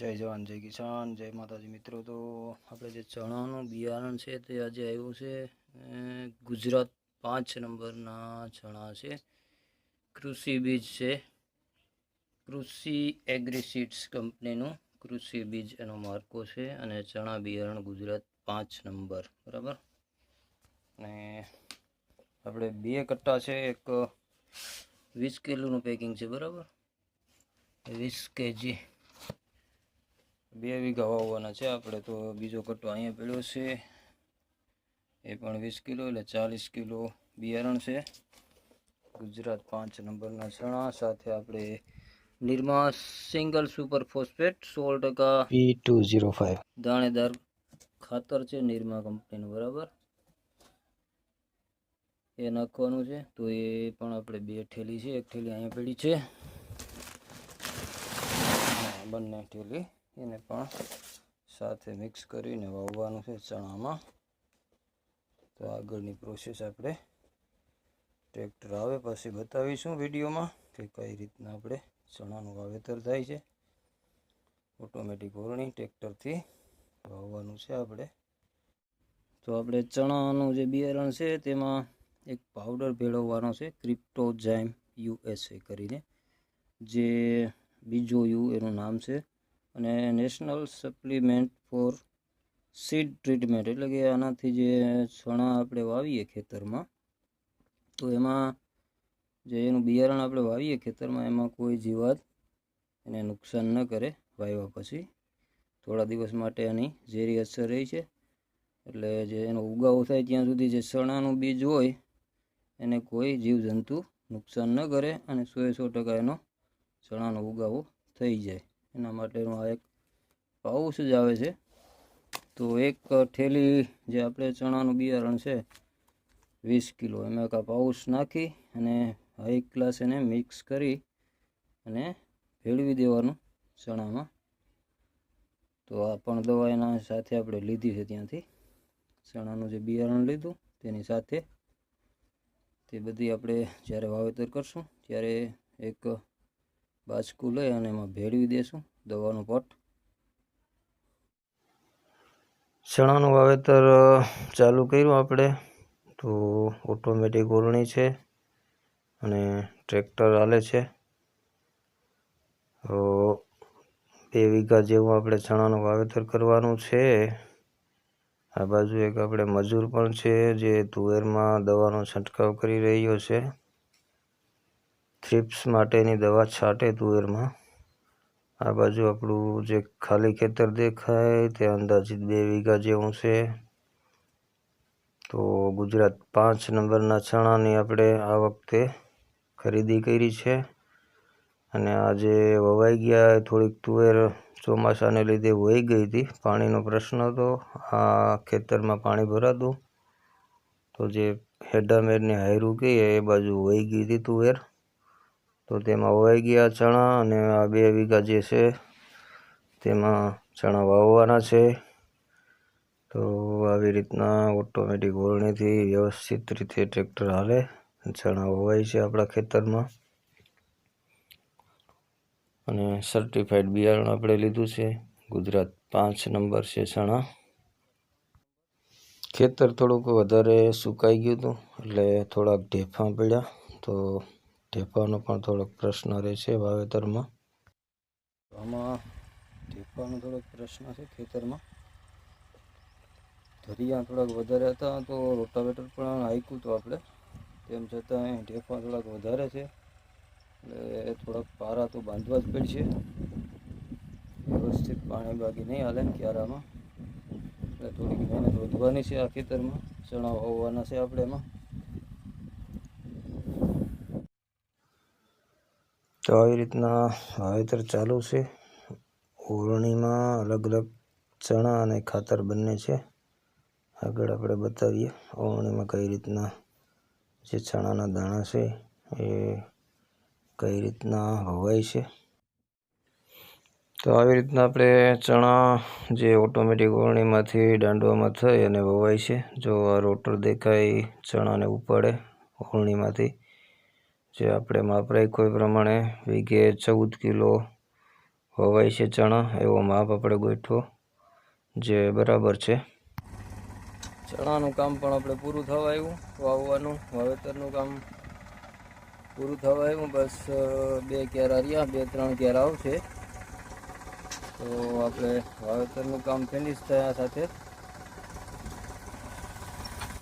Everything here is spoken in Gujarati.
જય જવાન, જય કિસાન, જય માતાજી. મિત્રો, તો આપણે જે ચણાનું બિયારણ છે તે આજે આવ્યું છે ગુજરાત પાંચ નંબરના ચણા છે. કૃષિ બીજ છે. કૃષિ એગ્રીસીડ્સ કંપનીનું કૃષિ બીજ એનો માર્કો છે અને ચણા બિયારણ ગુજરાત પાંચ નંબર. બરાબર? અને આપણે બે કટ્ટા છે, એક વીસ કિલોનું પેકિંગ છે, બરાબર? વીસ કેજી. બે વીઘા વાવવાના છે આપણે તો બીજો કટ્ટો અહીંયા પડ્યો છે. એ પણ વીસ કિલો એટલે ચાલીસ કિલો બિયારણ છે. ગુજરાત પાંચ નંબરના ચણા સાથે આપણે નિરમા સિંગલ સુપર ફોસ્ફેટ સોળ ટકા પી ટુ ઝીરો ફાઇવ દાણેદાર ખાતર છે નિરમા કંપનીનું બરાબર? એ નાખવાનું છે તો એ પણ આપણે બે ઠેલી છે એક ઠેલી અહીંયા પડી છે. બંને ઠેલી. એને પણ સાથે મિક્સ કરીને વાવવાનું છે ચણામાં. તો આગળની પ્રોસેસ આપણે ટ્રેક્ટર આવે, પછી બતાવીશું વિડીયોમાં કે કઈ રીતના આપણે ચણાનું વાવેતર થાય છે. ઓટોમેટિક ઓરણી ટ્રેક્ટરથી વાવવાનું છે આપણે. તો આપણે ચણાનું જે બિયારણ છે તેમાં એક પાવડર ભેળવવાનો છે ક્રિપ્ટોજાઇમ યુએસએ કરીને. જે બીજો યુ એનું નામ છે અને national supplement for seed treatment એટલે કે આનાથી જે ચણા આપણે વાવીએ ખેતરમાં, તો એમાં જે એનું બિયારણ આપણે વાવીએ ખેતરમાં, એમાં કોઈ જીવાત એને નુકસાન ન કરે વાવ્યા પછી. થોડા દિવસ માટે એની ઝેરી અસર રહી છે. એટલે જે એનો ઉગાવો થાય ત્યાં સુધી જે ચણાનું બીજ હોય, એને કોઈ જીવજંતુ નુકસાન ન કરે અને સો સો ટકા એનો ચણાનો ઉગાવો થઈ જાય. એના માટેનું આ એક પાઉચ જ આવે છે. તો એક ઠેલી જે આપણે ચણાનું બિયારણ છે, વીસ કિલો. એમાં એક આ પાઉચ નાખી અને હાઈ ક્લાસ એને મિક્સ કરી અને ભેળવી દેવાનું ચણામાં. તો આ પણ દવા એના સાથે આપણે લીધી છે ત્યાંથી. ચણાનું જે બિયારણ લીધું તેની સાથે તે બધી આપણે જ્યારે વાવેતર કરશું, ત્યારે એક બાચકું લઈ અને એમાં ભેળવી દેશું દવાનો પટ. ચણાનું વાવેતર ચાલુ કર્યું આપણે તો ઓટોમેટિક ઓરણી છે અને ટ્રેક્ટર હાલે છે. તો બે વીઘા જેવું આપણે ચણાનું વાવેતર કરવાનું છે. આ બાજુ એક આપણે મજૂર પણ છે જે તુવેરમાં દવાનો છંટકાવ કરી રહ્યો છે. થ્રિપ્સ માટેની દવા છાંટે તુવેરમાં. આ બાજુ આપણું જે ખાલી ખેતર દેખાય તે અંદાજિત બે વીઘા જેવું છે. તો ગુજરાત પાંચ નંબરના ચણાની આપણે આ વખતે ખરીદી કરી છે. અને આજે વવાઈ ગયા થોડીક તુવેર ચોમાસાને લીધે વહી ગઈ હતી. પાણીનો પ્રશ્ન હતો. આ ખેતરમાં પાણી ભરાતું. તો જે હેડામેરની હાયરું કહીએ એ બાજુ વહી ગઈ હતી તુવેર. તો તેમાં વવાઈ ગયા ચણા અને આ બે વીઘા જે છે, તેમાં ચણા વાવવાના છે. તો આવી રીતના ઓટોમેટિક ઓરણીથી વ્યવસ્થિત રીતે ટ્રેક્ટર હાલે ચણા વવાય છે આપણા ખેતરમાં. અને સર્ટિફાઈડ બિયારણ આપણે લીધું છે. ગુજરાત પાંચ નંબર છે ચણા. ખેતર થોડુંક વધારે સુકાઈ ગયું હતું, એટલે થોડાક ઢેફા પડ્યા. તો ઢેફાનો પણ થોડોક પ્રશ્ન રહે છે વાવેતરમાં. આમાં ઢેફાનો થોડોક પ્રશ્ન છે ખેતરમાં. ધરિયા થોડાક વધારે હતા તો રોટાવેટર પણ હાંક્યું હતું આપણે. તેમ છતાં અહીં ઢેફા થોડાક વધારે છે. એટલે થોડાક પારા તો બાંધવા જ પડશે. વ્યવસ્થિત પાણી બાકી નહીં હાલે ક્યારામાં. એટલે થોડીક મહેનત વધવાની છે આ ખેતરમાં. ચણા વાવવાના છે આપણે એમાં. તો આવી રીતના વાવેતર ચાલુ છે. ઓરણીમાં અલગ અલગ ચણા અને ખાતર બંને છે. આગળ આપણે બતાવીએ ઓરણીમાં કઈ રીતના જે ચણાના દાણા છે એ કઈ રીતના હવાય છે. તો આવી રીતના આપણે ચણા જે ઓટોમેટિક ઓરણીમાંથી દાંડવામાં થઈ અને વવાય છે. જો આ રોટર દેખાય ચણાને ઉપાડે ઓરણીમાંથી જે આપણે માપ રાખ્યો એ પ્રમાણે વીઘે ચૌદ કિલો હોવાય છે ચણા, એવો માપ આપણે ગોઠવો, જે બરાબર છે. ચણાનું કામ પણ આપણે પૂરું થવા આવ્યું, વાવવાનું, વાવેતરનું કામ પૂરું થવા આવ્યું, બસ બે કેરા રહ્યા, બે ત્રણ કેરા આવશે. તો આપણે વાવેતરનું કામ ફિનિશ થયા સાથે